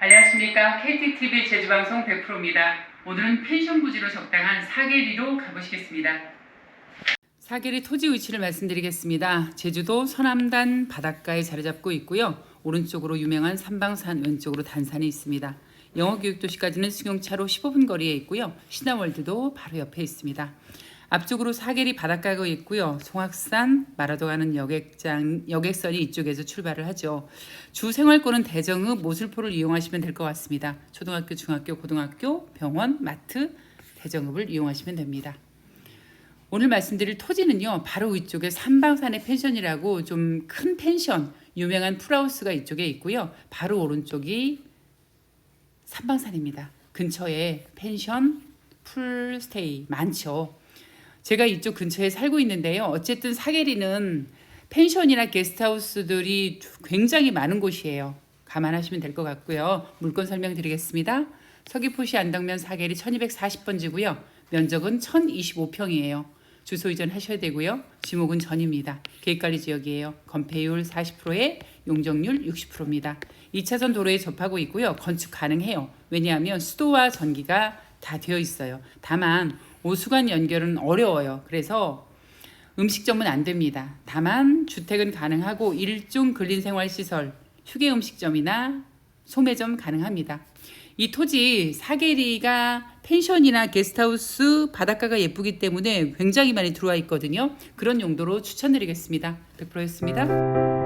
안녕하십니까. KTTV 제주방송 100%입니다. 오늘은 펜션 부지로 적당한 사계리로 가보시겠습니다. 사계리 토지 위치를 말씀드리겠습니다. 제주도 서남단 바닷가에 자리 잡고 있고요. 오른쪽으로 유명한 삼방산, 왼쪽으로 단산이 있습니다. 영어교육도시까지는 승용차로 15분 거리에 있고요. 신화월드도 바로 옆에 있습니다. 앞쪽으로 사계리 바닷가가 있고요. 송악산, 마라도 가는 여객장, 여객선이 이쪽에서 출발을 하죠. 주 생활권은 대정읍, 모슬포를 이용하시면 될 것 같습니다. 초등학교, 중학교, 고등학교, 병원, 마트, 대정읍을 이용하시면 됩니다. 오늘 말씀드릴 토지는요, 바로 이쪽에 삼방산의 펜션이라고 좀 큰 펜션, 유명한 풀하우스가 이쪽에 있고요. 바로 오른쪽이 삼방산입니다. 근처에 펜션, 풀스테이 많죠. 제가 이쪽 근처에 살고 있는데요. 어쨌든 사계리는 펜션이나 게스트하우스들이 굉장히 많은 곳이에요. 감안하시면 될 것 같고요. 물건 설명드리겠습니다. 서귀포시 안덕면 사계리 1240번지고요. 면적은 1025평이에요. 주소 이전하셔야 되고요. 지목은 전입니다. 계획관리 지역이에요. 건폐율 40%에 용적률 60%입니다. 2차선 도로에 접하고 있고요. 건축 가능해요. 왜냐하면 수도와 전기가 다 되어 있어요. 다만 오수관 연결은 어려워요. 그래서 음식점은 안 됩니다. 다만 주택은 가능하고 일종 근린생활시설, 휴게 음식점이나 소매점 가능합니다. 이 토지 사계리가 펜션이나 게스트하우스 바닷가가 예쁘기 때문에 굉장히 많이 들어와 있거든요. 그런 용도로 추천드리겠습니다. 100%였습니다.